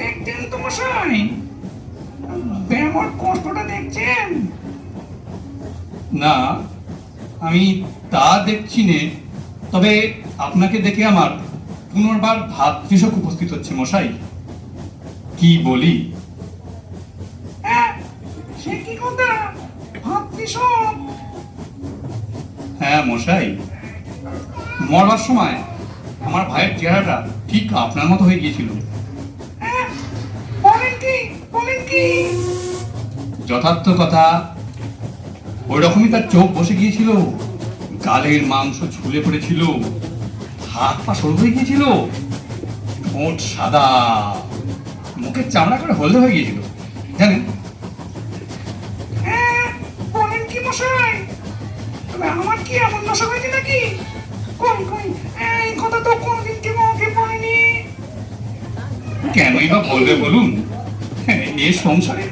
দেখছেন তো মশাই? আমার কষ্টটা দেখছেন? না আমি তা দেখছি নে। তবে আপনাকে দেখে আমার পুনর্বার ভাতৃশোক উপস্থিত হচ্ছে মশাই। কি বলি? সে কি কথা? সব হ্যাঁ মশাই। মরবার সময় আমার ভাইয়ের চেহারাটা ঠিক আপনার মতো হয়ে গিয়েছিল। যথার্থ কথা ওই রকমই তার চোখ বসে গিয়েছিল। গালের মাংস ঝুলে পড়েছিল। হাত পা সরু হয়ে গিয়েছিল। ঠোঁট সাদা। মুখের চামড়া করে হলদে হয়ে গিয়েছিল। জানেন? হ্যাঁ আমার কি এমন দশা হয়েছে নাকি? কই কই? এই কথা তো কোনদিন কেউ আমাকে বলেনি। কেনই বা বলবে বলুন? এ সংসারে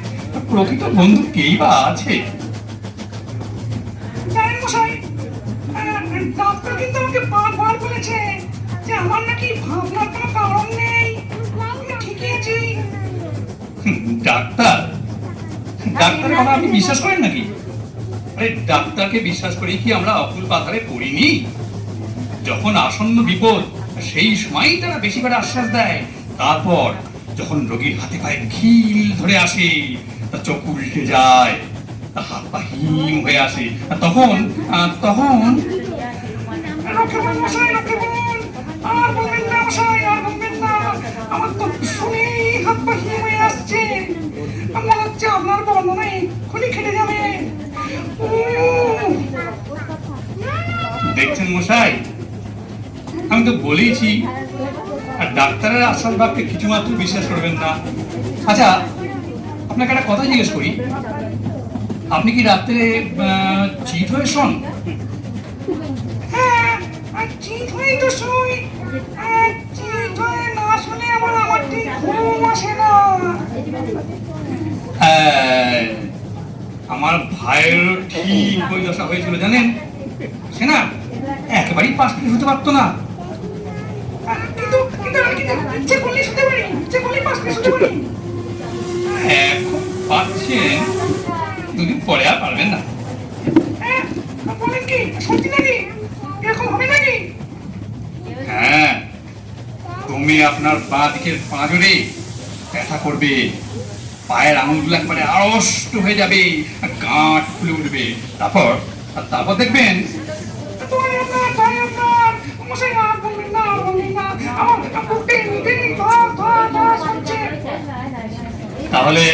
প্রকৃত বন্ধু কেই বা আছে? ডাক্তার কিন্তু আমাকে বারবার বলেছে যে আমার নাকি ভাবনার কোনো কারণ নেই। ঠিকই আছি। ডাক্তার? কথা আপনি বিশ্বাস করেন নাকি? আরে ডাক্তারকে বিশ্বাস করে কি আমরা অকুল পাথারে পড়িনি? যখন আসন্ন বিপদ সেই সময়ই তারা বেশি করে আশ্বাস দেয়। তারপর যখন রোগীর হাতে পায়ে খিল ধরে আসে তার চোখ উল্টে যায় তার হাত পা হিম হয়ে আসে তখন তখন আমার তো হিম হয়ে আসছে মনে হচ্ছে আপনার খেটে যাবে দেখছেন মশাই? আমি তো বলেইছি আর ডাক্তারের আশ্বাস বাক্যে কিছু মাত্র বিশ্বাস করবেন না। আচ্ছা আপনাকে একটা কথা জিজ্ঞেস করি। আপনি কি রাত্রে চিত হয়ে শোন? হ্যাঁ আমার হ্যাঁ, আমার ভাইয়েরও ঠিক ওই দশা হয়েছিল জানেন? সে না একেবারেই পাশ হতে পারতো না আহ, কিন্তু কিন্তু আমি কিন্তু করলেই শুতে পারি আর পারবেন না হ্যাঁ হ্যাঁ তুমি আপনার বাঁ দিকের পাঁজরে ব্যথা করবে। পায়ের আঙুলগুলো একবারে আড়ষ্ট হয়ে যাবে গাঁট ফুলে উঠবে। তারপর, আর তারপর দেখবেন তাহলে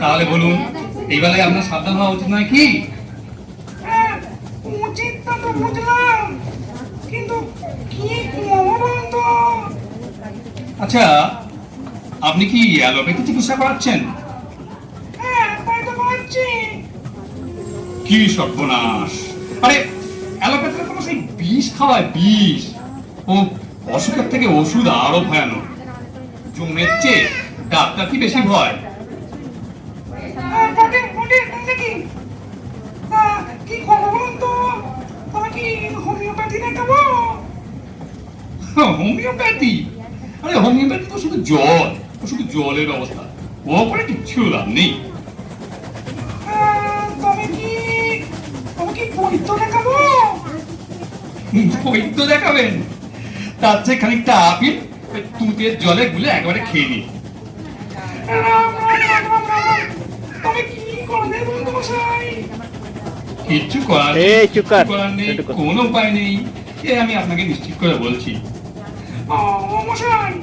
তাহলে বলুন এই বেলায় আপনার সাবধান হওয়া উচিত নয় কি? হ্যাঁ উচিত তো বুঝলাম কিন্তু কি আচ্ছা আপনি কি অ্যালোপ্যাথি চিকিৎসা করাচ্ছেন? হ্যাঁ কি সর্বনাশ। আরে অ্যালোপ্যাথির কোনো সেই বিষ খাওয়ায় বিষ। ও অসুখের থেকে ওষুধ আরও ভয়ানক। জমের চেয়ে ডাক্তার কি বেশি ভয়? হোমিওপ্যাথি? আরে হোমিওপ্যাথি তো শুধু জল ও শুধু জলের ব্যবস্থা ও করে কিচ্ছু লাভ নেই। তবে কি তবে দেখাবো? দেখাবেন? তার চেয়ে খানিকটা আপিল তুঁতের জলে গুলে একেবারে খেয়ে তবে কি করবে মশাই? কিচ্ছু করার নেই, কথা। কোনো উপায় নেই। এ আমি আপনাকে নিশ্চিত করে বলছি মশাই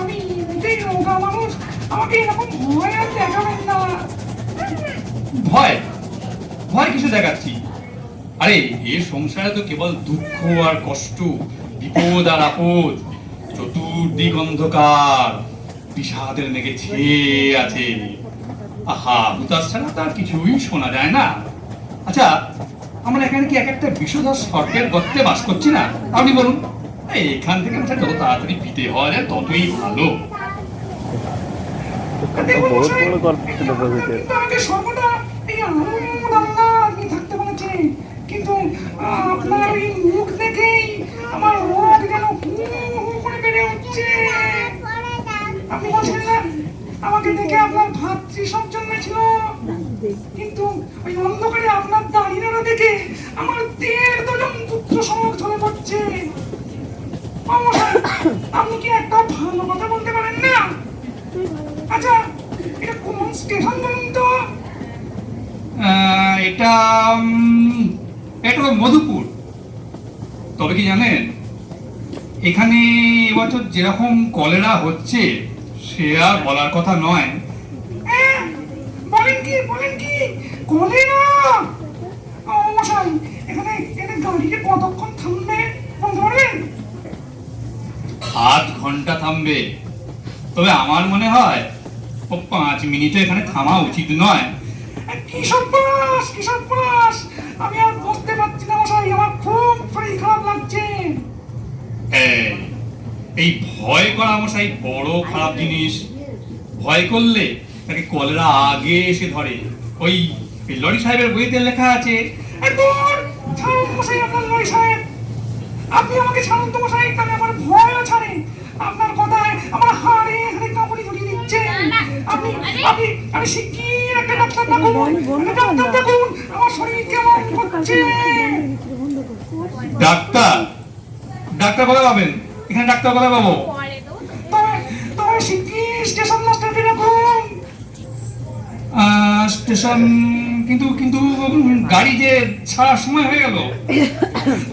আমি এমনিতেই রোগা মানুষ, আমাকে না। ভয়? ভয় কিছু দেখাচ্ছি? আরে, এ সংসারে তো কেবল দুঃখ আর কষ্ট, বিপদ আর আপদ, চতুর্দিক অন্ধকার, বিষাদের মেঘে ছেয়ে আছে। আহা ছাড়া তার কিছুই শোনা যায় না। আচ্ছা আমরা এখানে কি এক একটা বিষধর সর্পের গর্তে বাস করছি না? আপনি বলুন। এখান থেকে যত তাড়াতাড়ি বিতে হওয়া যায় ততই ভালো। দেখুন বহুত মশাই, বড় গল্প ছিল বইতে কিন্তু সর্বদা এই আল্লাহ নিয়ে থাকতে বলেছে। কিন্তু আপনার এই মুখ দেখেই আমার রোগ যেন করে বেড়ে উঠছে। আপনি বলছেন না আমাকে দেখে আপনার ভাতৃ সব জন্মেছিল। কিন্তু ওই অন্ধকারে আপনার দাঁড়িয়ে দেখে আমার দেড় আপনি কি একটা ভালো কথা বলতে পারেন না? আচ্ছা এটা কোন স্টেশন বলুন তো? এটা এটা মধুপুর। তবে কি জানেন এখানে এবছর যেরকম কলেরা হচ্ছে সে আর বলার কথা নয়। বলেন কি বলেন কি? কলে না অমশাই এখানে এখানে গাড়িকে কতক্ষণ থামবে? বলতে পারবেন? আধ ঘণ্টা থামবে। তবে আমার মনে হয় ও পাঁচ মিনিটে এখানে থামা উচিত নয়। কি সর্বনাশ কি সর্বনাশ আমি আর বুঝতে পারছি না মশাই আমার খুব শরীর খারাপ লাগছে। এই, এই ভয় করা মশাই বড় খারাপ জিনিস। ভয় করলে তাকে কলেরা আগে এসে ধরে। ওই লরি সাহেবের বইতে লেখা আছে মশাই আপনার নয় সাহেব। আপনি আমাকে ছাড়ুন তো মশাই তাহলে আপনার কথায় আমার হাড়ে হাড়ে কাপড়ি জড়িয়ে দিচ্ছে। আপনি আপনি আপনি শিগগির একটা ডাক্তার ডাকুন ডাক্তার ডাকুন আমার শরীর কেমন হচ্ছে ডাক্তার ডাক্তার কোথায় পাবেন? এখানে ডাক্তার কোথায় পাবো? তবে শিগগির স্টেশন মাস্টারকে ডাকুন। স্টেশন কিন্তু কিন্তু গাড়ি যে ছাড়ার সময় হয়ে গেল।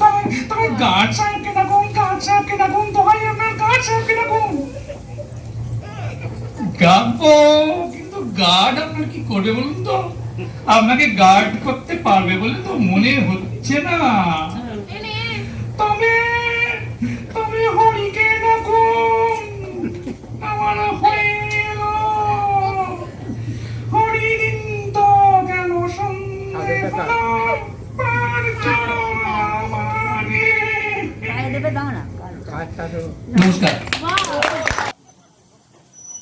তবে তবে গার্ড সাহেবকে ডাকুন গার্ড সাহেবকে ডাকুন দোহাই গার্ড আপনার কি করবে বলুন তো? আপনাকে গার্ড করতে পারবে বলে তো মনে হচ্ছে না। তবে তবে হরিকে ডাকুন। আমার আমারে।